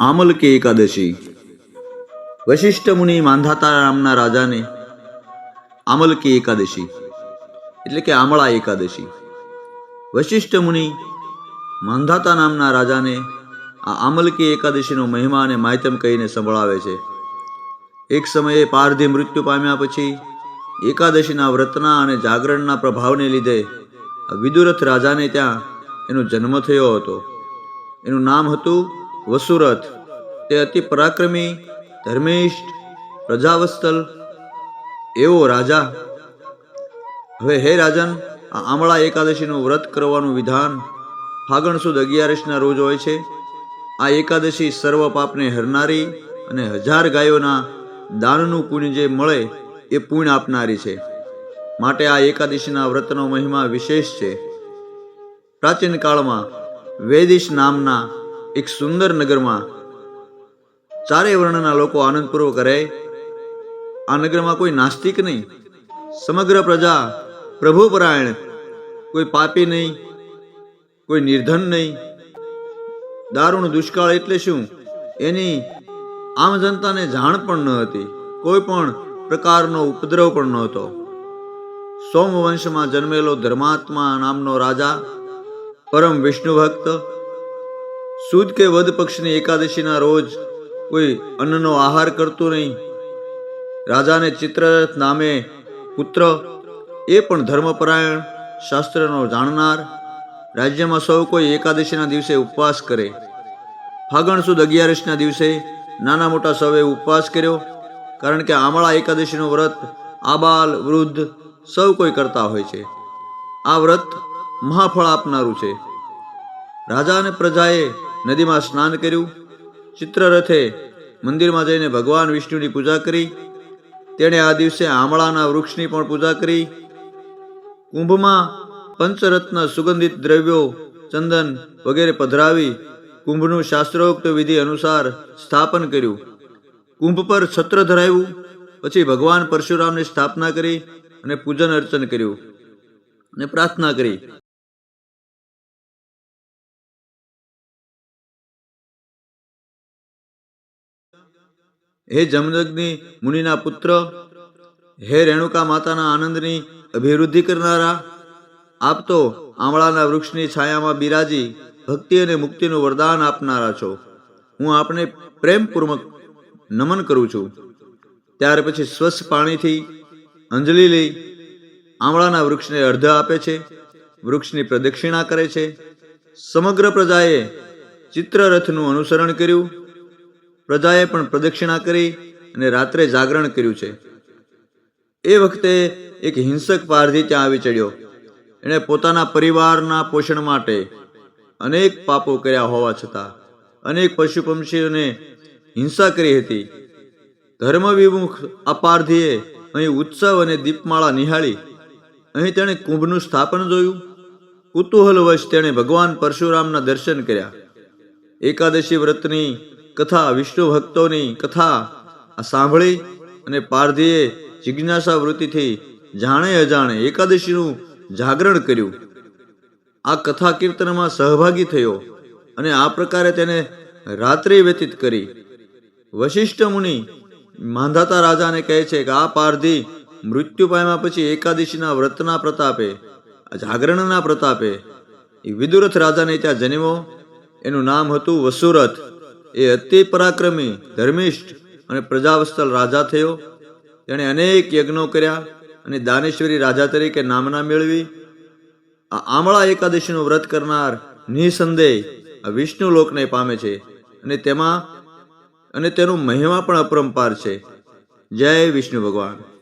આમલકી એકાદશી. વશિષ્ઠ મુનિ માંધાતા નામના રાજાને આમલકી એકાદશી, એટલે કે આમળા એકાદશી. વશિષ્ઠ મુનિ માંધાતા નામના રાજાને આ આમલકી એકાદશીનો મહિમા અને માહિતમ કહીને સંભળાવે છે. એક સમયે પારધી મૃત્યુ પામ્યા પછી એકાદશીના વ્રતના અને જાગરણના પ્રભાવને લીધે વિદુરથ રાજાને ત્યાં એનો જન્મ થયો હતો. એનું નામ હતું વસુરથ, તે અતિ પરાક્રમી, ધર્મિષ્ઠ, પ્રજાવત્સલ, એવો રાજા. હવે હે રાજન, આ આમળા એકાદશીનું વ્રત કરવાનું વિધાન ફાગણ સુદ અગિયારસના રોજ હોય છે. આ એકાદશી સર્વ પાપને હરનારી અને હજાર ગાયોના દાનનું પુણ્ય જે મળે એ પુણ્ય આપનારી છે. માટે આ એકાદશીના વ્રતનો મહિમા વિશેષ છે. પ્રાચીન કાળમાં વેદિશ નામના એક સુંદર નગરમાં ચારેય વર્ણના લોકો આનંદપૂર્વક રહે. આ નગરમાં કોઈ નાસ્તિક નહીં. સમગ્ર પ્રજા પ્રભુપરાયણ. કોઈ પાપી નહીં. કોઈ નિર્ધન નહીં. દારૂણ દુષ્કાળ એટલે શું? એની આમ જનતાને જાણ પણ ન હતી. કોઈ પણ પ્રકારનો ઉપદ્રવ પણ નહોતો. સોમવંશમાં જન્મેલો ધર્માત્મા નામનો રાજા, પરમ વિષ્ણુ ભક્ત સુદ કે વધ પક્ષની એકાદશીના રોજ કોઈ અન્નનો આહાર કરતો નહીં. રાજાને ચિત્રરથ નામે પુત્ર, એ પણ ધર્મપરાયણ, શાસ્ત્રનો જાણનાર. રાજ્યમાં સૌ કોઈ એકાદશીના દિવસે ઉપવાસ કરે. ફાગણ સુદ અગિયારસના દિવસે નાના મોટા સૌએ ઉપવાસ કર્યો, કારણ કે આમળા એકાદશીનું વ્રત આબાલ, વૃદ્ધ સૌ કોઈ કરતા હોય છે. આ વ્રત મહાફળ આપનારું છે. રાજા અને પ્રજાએ નદીમાં સ્નાન કર્યું. ચિત્રરથે મંદિરમાં જઈને ભગવાન વિષ્ણુની પૂજા કરી. તેણે આ દિવસે આમળાના વૃક્ષની પણ પૂજા કરી. કુંભમાં પંચરત્ન સુગંધિત દ્રવ્યો, ચંદન વગેરે પધરાવી કુંભનું શાસ્ત્રોક્ત વિધિ અનુસાર સ્થાપન કર્યું. કુંભ પર છત્ર ધરાવ્યું. પછી ભગવાન પરશુરામની સ્થાપના કરી અને પૂજન અર્ચન કર્યું અને પ્રાર્થના કરી. હે જમદગ્નિ મુનિના પુત્ર, હે રેણુકા માતાના આનંદની અભિવૃદ્ધિ કરનારા, આપ તો આમળાના વૃક્ષની છાયામાં બિરાજી, ભક્તિ અને મુક્તિનું વરદાન આપનારા છો. હું આપને પ્રેમપૂર્વક નમન કરું છું. ત્યાર પછી સ્વચ્છ પાણીથી અંજલિ લઈ આમળાના વૃક્ષને અર્ધ આપે છે, વૃક્ષની પ્રદક્ષિણા કરે છે. સમગ્ર પ્રજાએ ચિત્રરથનું અનુસરણ કર્યું. પ્રજાએ પણ પ્રદક્ષિણા કરી અને રાત્રે જાગરણ કર્યું છે. એ વખતે એક હિંસક પારધી ત્યાં આવી ચડ્યો. એણે પોતાના પરિવારના પોષણ માટે અનેક પાપો કર્યા હોવા છતાં, અનેક પશુ પંક્ષીઓને હિંસા કરી હતી. ધર્મ વિમુખ અપારધીએ અહીં ઉત્સવ અને દીપમાળા નિહાળી, અહીં તેણે કુંભનું સ્થાપન જોયું. કુતૂહલવશ તેણે ભગવાન પરશુરામના દર્શન કર્યા. એકાદશી વ્રતની કથા વિષ્ણુ ભક્તોની કથા સાંભળી અને પારધીએ જિજ્ઞાસા વૃત્તિથી જાણે અજાણે એકાદશીનું જાગરણ કર્યું. આ કથા કીર્તનમાં સહભાગી થયો અને આ પ્રકારે તેને રાત્રિ વ્યતીત કરી. વશિષ્ઠ મુનિ માંધાતા રાજાને કહે છે કે આ પારધી મૃત્યુ પામ્યા પછી એકાદશીના વ્રતના પ્રતાપે, જાગરણના પ્રતાપે વિદુરથ રાજાને ત્યાં જન્મો એનું નામ હતું વસુરથ. એ અતિ પરાક્રમી, ધર્મિષ્ઠ અને પ્રજાવત્સલ રાજા થયો. તેણે અનેક યજ્ઞો કર્યા અને દાનેશ્વરી રાજા તરીકે નામના મેળવી. આ આમળા એકાદશીનું વ્રત કરનાર નિસંદેહ આ વિષ્ણુ લોકને પામે છે અને તેમાં, અને તેનું મહિમા પણ અપરંપાર છે. જય વિષ્ણુ ભગવાન.